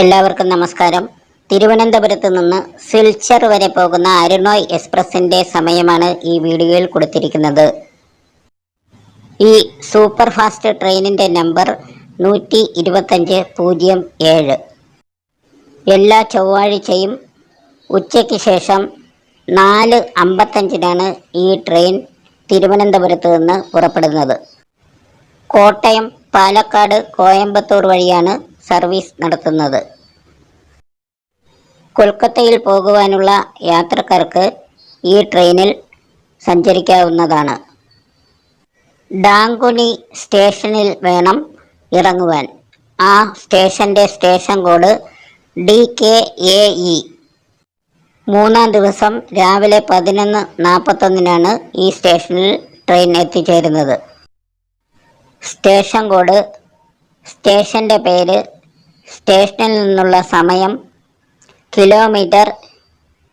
എല്ലാവർക്കും നമസ്കാരം. തിരുവനന്തപുരത്ത് നിന്ന് സിൽച്ചർ വരെ പോകുന്ന അരുണോയ് എക്സ്പ്രസിന്റെ സമയമാണ് ഈ വീഡിയോയിൽ കൊടുത്തിരിക്കുന്നത്. ഈ സൂപ്പർ ഫാസ്റ്റ് ട്രെയിനിന്റെ നമ്പർ നൂറ്റി ഇരുപത്തഞ്ച് പൂജ്യം ഏഴ്. എല്ലാ ചൊവ്വാഴ്ചയും ഉച്ചയ്ക്ക് ശേഷം നാല് അമ്പത്തഞ്ചിനാണ് ഈ ട്രെയിൻ തിരുവനന്തപുരത്ത് നിന്ന് പുറപ്പെടുന്നത്. കോട്ടയം പാലക്കാട് കോയമ്പത്തൂർ വഴിയാണ് സർവീസ് നടത്തുന്നത്. കൊൽക്കത്തയിൽ പോകുവാനുള്ള യാത്രക്കാർക്ക് ഈ ട്രെയിനിൽ സഞ്ചരിക്കാവുന്നതാണ്. ഡാങ്കുനി സ്റ്റേഷനിൽ വേണം ഇറങ്ങുവാൻ. ആ സ്റ്റേഷന്റെ station code D K A E. മൂന്നാം ദിവസം രാവിലെ പതിനൊന്ന് നാൽപ്പത്തൊന്നിനാണ് ഈ സ്റ്റേഷനിൽ ട്രെയിൻ എത്തിച്ചേരുന്നത്. സ്റ്റേഷൻ കോഡ് സ്റ്റേഷന്റെ പേര് സ്റ്റേഷനിൽ നിന്നുള്ള സമയം കിലോമീറ്റർ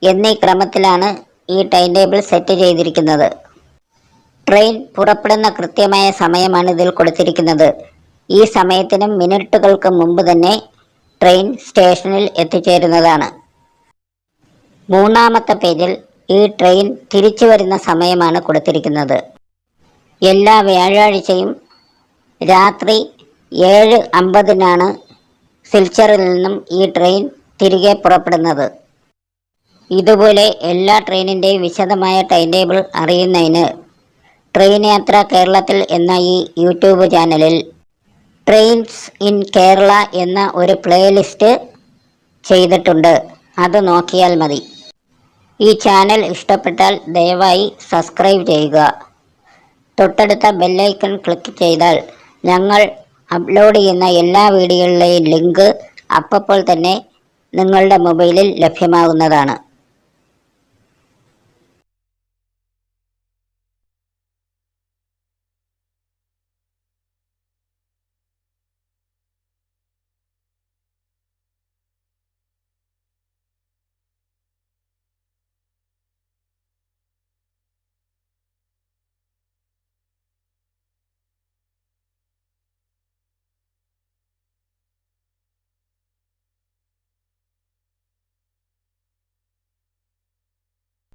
എന്നീ ക്രമത്തിലാണ് ഈ ടൈം ടേബിൾ സെറ്റ് ചെയ്തിരിക്കുന്നത്. ട്രെയിൻ പുറപ്പെടുന്ന കൃത്യമായ സമയമാണ് ഇതിൽ കൊടുത്തിരിക്കുന്നത്. ഈ സമയത്തിനും മിനിറ്റുകൾക്ക് മുമ്പ് തന്നെ ട്രെയിൻ സ്റ്റേഷനിൽ എത്തിച്ചേരുന്നതാണ്. മൂന്നാമത്തെ പേജിൽ ഈ ട്രെയിൻ തിരിച്ചു വരുന്ന സമയമാണ് കൊടുത്തിരിക്കുന്നത്. എല്ലാ വ്യാഴാഴ്ചയും രാത്രി ഏഴ് അമ്പതിനാണ് സിൽച്ചറിൽ നിന്നും ഈ ട്രെയിൻ തിരികെ പുറപ്പെടുന്നത്. ഇതുപോലെ എല്ലാ ട്രെയിനിന്റെയും വിശദമായ ടൈം ടേബിൾ അറിയുന്നതിന് ട്രെയിൻ യാത്ര കേരളത്തിൽ എന്ന ഈ യൂട്യൂബ് ചാനലിൽ ട്രെയിൻസ് ഇൻ കേരള എന്ന ഒരു പ്ലേലിസ്റ്റ് ചെയ്തിട്ടുണ്ട്. അത് നോക്കിയാൽ മതി. ഈ ചാനൽ ഇഷ്ടപ്പെട്ടാൽ ദയവായി സബ്സ്ക്രൈബ് ചെയ്യുക. തൊട്ടടുത്ത ബെല്ലൈക്കൺ ക്ലിക്ക് ചെയ്താൽ ഞങ്ങൾ അപ്ലോഡ് ചെയ്യുന്ന എല്ലാ വീഡിയോകളിലെയും ലിങ്ക് അപ്പോൾ തന്നെ നിങ്ങളുടെ മൊബൈലിൽ ലഭ്യമാകുന്നതാണ്.